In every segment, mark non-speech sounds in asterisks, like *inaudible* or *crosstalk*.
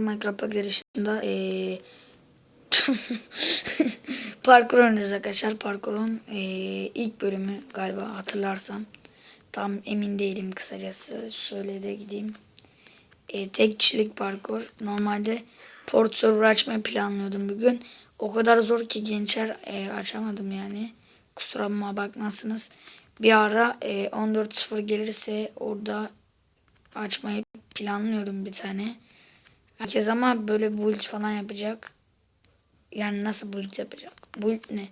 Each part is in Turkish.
Minecraft paketi dışında ee, *laughs* parkur oynuyoruz arkadaşlar. Parkurun ee, ilk bölümü galiba hatırlarsam. Tam emin değilim kısacası. Şöyle de gideyim. E, tek kişilik parkur. Normalde port server açmayı planlıyordum bugün. O kadar zor ki gençler e, açamadım yani. Kusuruma bakmazsınız. Bir ara e, 14.0 gelirse orada açmayı planlıyorum bir tane. Herkes ama böyle build falan yapacak. Yani nasıl build yapacak? Build ne?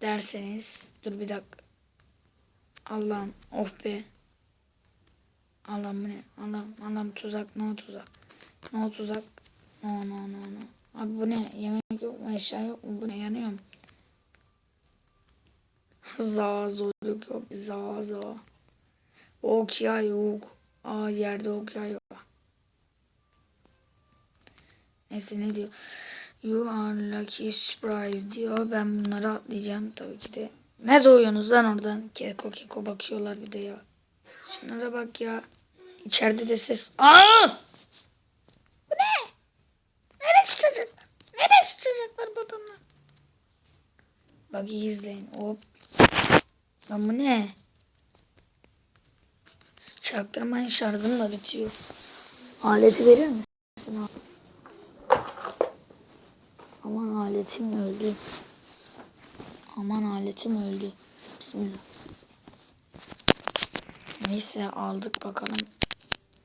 Derseniz. Dur bir dakika. Allah'ım oh be. Allah'ım ne? Allah'ım Allah'ım tuzak no tuzak. No tuzak. No no no no. Abi bu ne? Yemek yok mu? Eşya yok mu? Bu ne? Yanıyorum. Za zorluk yok. Za za. Ok ya yok. Aa yerde ok ya yok. Neyse ne diyor? You are lucky surprise diyor. Ben bunları atlayacağım tabii ki de. Ne doğuyorsunuz lan oradan? Keko keko bakıyorlar bir de ya. Şunlara bak ya. İçeride de ses. Aa! Bu ne? Nereye sıçacaklar? Nereye sıçacaklar bu adamlar? Bak iyi izleyin. Hop. Lan bu ne? Çaktırmayın şarjım da bitiyor. Aleti verir misin? Aman aletim öldü. Aman aletim öldü. Bismillah. Neyse aldık bakalım.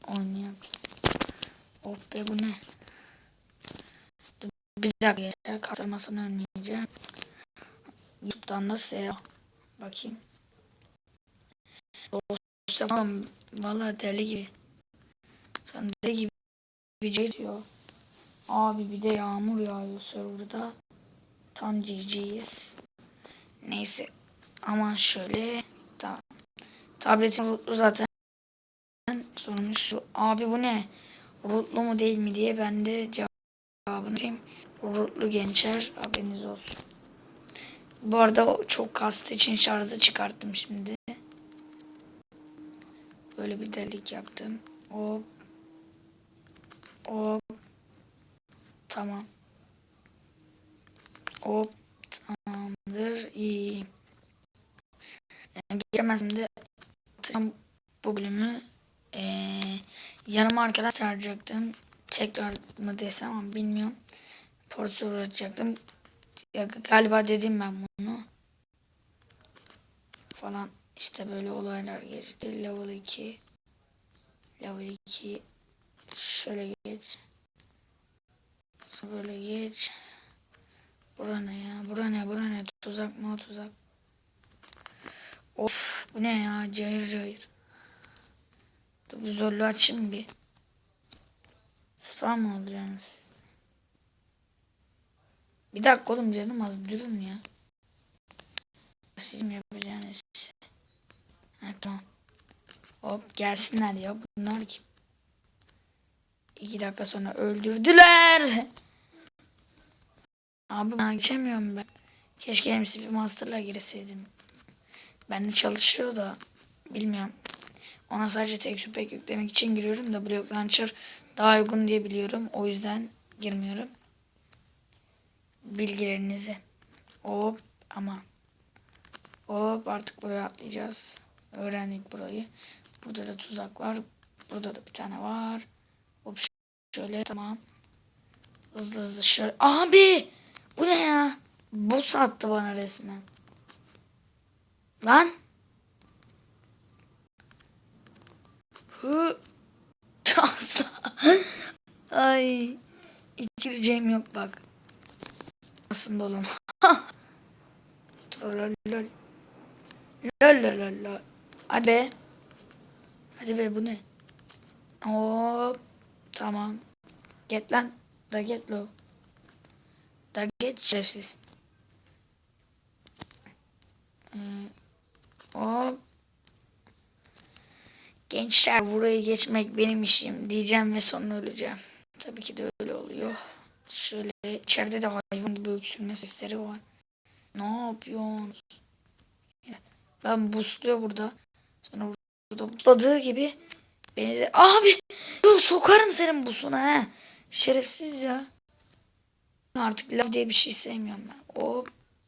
Oynayalım. Oh be bu ne? Dur, Bir dakika geçer. Kastırmasını önleyeceğim. YouTube'dan da SEO. Bakayım. Dosya falan valla deli gibi. An deli gibi video diyor. Abi bir de yağmur yağıyor serverda. Tam GG'yiz. Neyse. Aman şöyle. Tamam. Tabletim rootlu zaten. Sormuş şu. Abi bu ne? Rootlu mu değil mi diye ben de cevabını vereyim. Rootlu gençler haberiniz olsun. Bu arada çok kastı için şarjı çıkarttım şimdi. Böyle bir delik yaptım. Hop. Hop. Tamam. Hop. Tamamdır. İyi. Yani geçemezdim de bu bölümü. Ee, yanıma arkadaş çağıracaktım. Tekrar mı desem ama bilmiyorum. Portu uğratacaktım. Ya, galiba dedim ben bunu. Falan işte böyle olaylar geçti. Level 2. Level 2. Şöyle geç. Böyle geç. Bura ne ya? Bura ne? Bura ne? Tuzak mı? Tuzak. Of bu ne ya? Cayır cayır. Dur bir zorlu açayım bir. Spam mı olacaksınız? Bir dakika oğlum canım az durun ya. Sizin yapacağınız şey. Ha, tamam. Hop gelsinler ya bunlar kim? İki dakika sonra öldürdüler. Abi ben geçemiyorum ben. Keşke MC bir master'la girseydim. Ben de çalışıyor da bilmiyorum. Ona sadece tek pek yüklemek için giriyorum da Block Launcher daha uygun diye biliyorum. O yüzden girmiyorum. Bilgilerinizi. Hop ama. Hop artık buraya atlayacağız. Öğrendik burayı. Burada da tuzak var. Burada da bir tane var. Hop şöyle tamam. Hızlı hızlı şöyle. Abi! Bu ne ya? Boss attı bana resmen. Lan. Hı. *laughs* Asla. Ay. İçireceğim yok bak. Aslında oğlum. *laughs* Trollol. Lol lol lol lol. Hadi be. Hadi be bu ne? Hop. Tamam. Get lan. Da get lo. Da get şerefsiz. Ee. Gençler burayı geçmek benim işim diyeceğim ve sonra öleceğim. Tabii ki de öyle oluyor. Şöyle içeride de hayvan gibi öksürme sesleri var. Ne yapıyorsunuz? Ben busluyor burada. Sonra burada busladığı gibi beni de abi sokarım senin busuna he. Şerefsiz ya. Artık laf diye bir şey sevmiyorum ben. O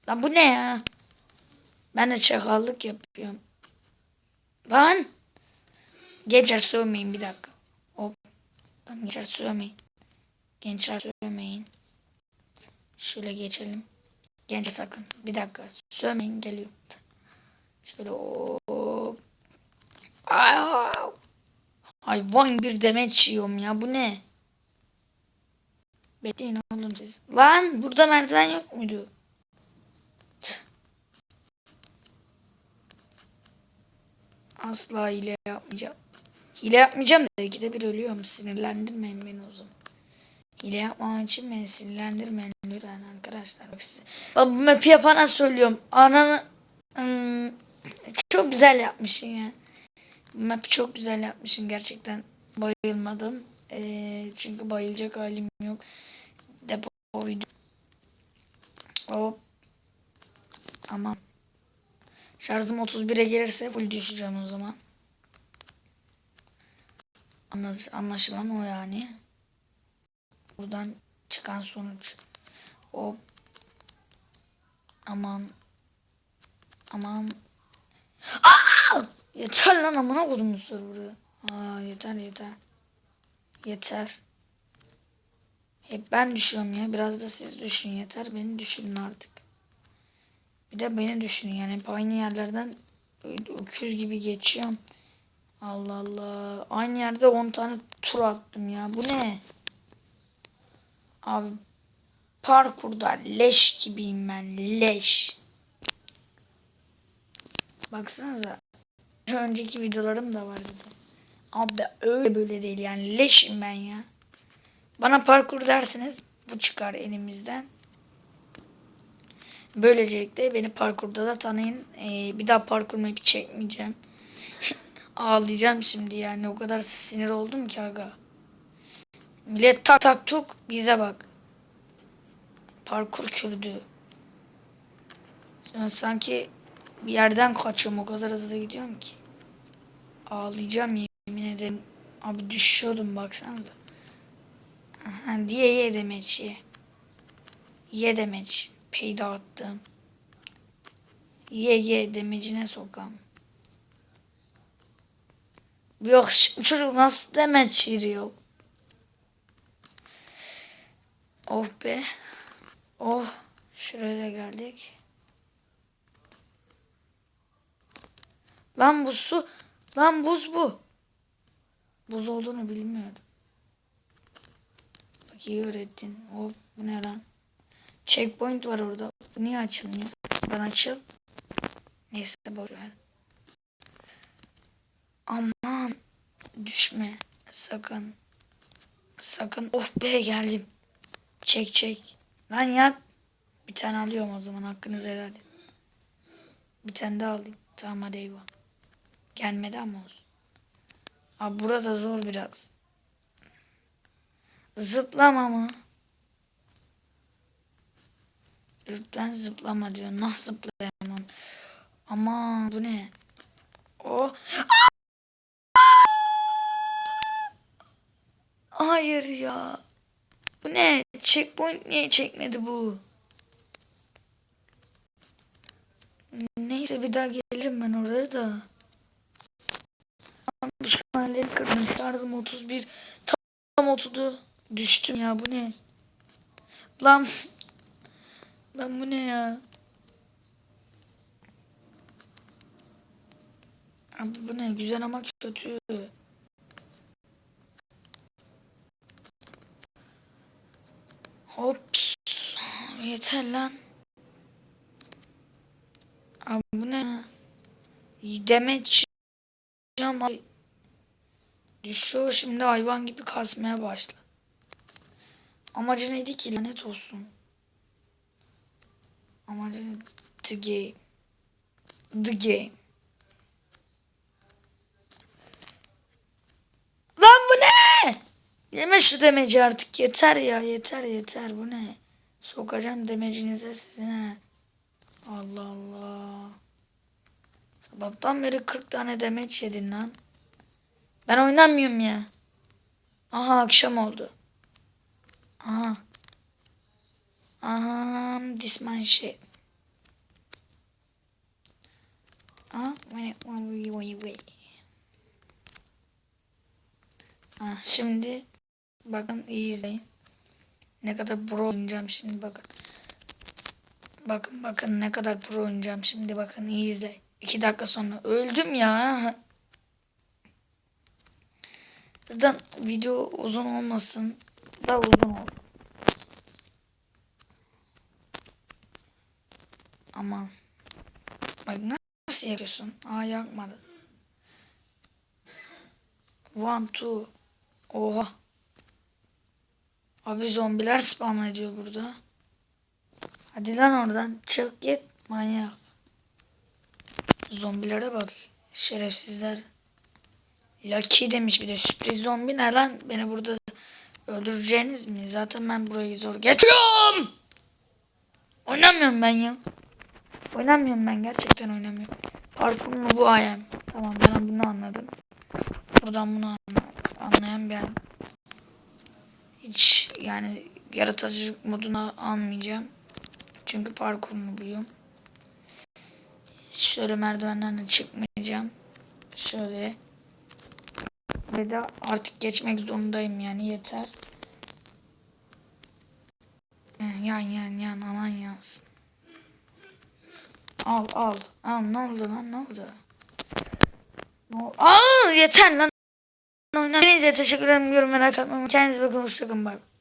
lan bu ne ya? Ben de çakallık yapıyorum. Lan! Gençler sövmeyin bir dakika. Hop. Lan gençler sövmeyin. Gençler sövmeyin. Şöyle geçelim. Gençler sakın. Bir dakika. Sövmeyin geliyor. Şöyle hop. Hayvan bir demet yiyorum ya. Bu ne? Bekleyin oğlum siz. Lan burada merdiven yok muydu? Asla hile yapmayacağım. Hile yapmayacağım da ikide bir ölüyorum. Sinirlendirmeyin beni o zaman. Hile yapmam için beni sinirlendirmeyin lütfen arkadaşlar. Bak size. Bak bu map'i yapana söylüyorum. Ananı Hmm, çok güzel yapmışsın ya. Bu map'i çok güzel yapmışsın gerçekten. Bayılmadım. Ee, çünkü bayılacak halim yok. Depo video. Hop. Aman. Şarjım 31'e gelirse full düşeceğim o zaman. Anlaş- Anlaşılan o yani. Buradan çıkan sonuç. Hop. Aman. Aman. Aa! Yeter lan amına koydum buraya. Aa yeter yeter. Yeter. Hep ben düşüyorum ya. Biraz da siz düşün yeter. Beni düşünün artık. Bir de beni düşünün yani hep aynı yerlerden öküz gibi geçiyorum. Allah Allah. Aynı yerde 10 tane tur attım ya. Bu ne? Abi parkurda leş gibiyim ben. Leş. Baksanıza. Önceki videolarım da vardı. Abi öyle böyle değil yani. Leşim ben ya. Bana parkur derseniz bu çıkar elimizden. Böylelikle beni parkurda da tanıyın. Ee, bir daha parkur map'i çekmeyeceğim. *laughs* Ağlayacağım şimdi yani. O kadar sinir oldum ki aga. Millet tak tak tuk bize bak. Parkur kürdü. Yani sanki bir yerden kaçıyorum o kadar hızlı gidiyorum ki. Ağlayacağım yemin ederim. Abi düşüyordum baksanıza. Aha, diye ye demeç ye. Ye demeç. Peyda attım. Ye ye demecine sokam. Yok çocuk nasıl demeç yiriyor? Oh be. Oh. Şuraya geldik. Lan bu su. Lan buz bu. Buz olduğunu bilmiyordum. Bak iyi öğrettin. Hop bu ne lan? Checkpoint var orada. Bu niye açılmıyor? Ben açıl. Neyse boş ver. Aman düşme. Sakın. Sakın. Oh be geldim. Çek çek. Lan yat. Bir tane alıyorum o zaman hakkınızı helal. Bir tane daha alayım. Tamam hadi eyvah. Gelmedi ama olsun. Abi burada zor biraz. Zıplama mı? Lütfen zıplama diyor. Nasıl zıplayamam? Aman bu ne? O. Hayır ya. Bu ne? Checkpoint niye çekmedi bu? Neyse bir daha gelirim ben oraya da. Ellerim kırdım. Şarjım 31. Tam 30'du. Düştüm ya bu ne? Lan. Lan bu ne ya? Abi bu ne? Güzel ama kötü. Hop. Yeter lan. Abi bu ne? Demet ama düşüyor şimdi hayvan gibi kasmaya başla. Amacı neydi ki lanet olsun. Amacı the game. The game. Lan bu ne? Yeme şu demeci artık yeter ya yeter yeter bu ne? Sokacağım demecinize sizin Allah Allah. Sabahtan beri 40 tane demeç yedin lan. Ben oynamıyorum ya. Aha akşam oldu. Aha. Aha. This man shit. Aha. Wait, wait, wait, wait. Ah, şimdi bakın iyi izleyin. Ne kadar pro oynayacağım şimdi bakın. Bakın bakın ne kadar pro oynayacağım şimdi bakın iyi izle. İki dakika sonra öldüm ya. *laughs* Zaten video uzun olmasın. Da uzun ol. Aman. Bak nasıl yakıyorsun? Aa yakmadı. One, two. Oha. Abi zombiler spam ediyor burada. Hadi lan oradan çık git manyak. Zombilere bak. Şerefsizler. Lucky demiş bir de sürpriz zombi ne lan? Beni burada öldüreceğiniz mi? Zaten ben burayı zor geçiyorum. Oynamıyorum ben ya. Oynamıyorum ben gerçekten oynamıyorum. Parkurunu bu ayem. Tamam ben bunu anladım. Buradan bunu anla- anlayan bir. Hiç yani yaratıcılık moduna almayacağım. Çünkü parkurunu biliyorum. Şöyle merdivenlerden çıkmayacağım. Şöyle. De artık geçmek zorundayım yani yeter. Heh, Yan yan yan aman yansın. Al al. Al ne oldu lan ne oldu? Ne oldu? Al yeter lan. Hepinize teşekkür ederim. Yorum merak etmeyin. Kendinize bakın. Hoşçakalın. Bye.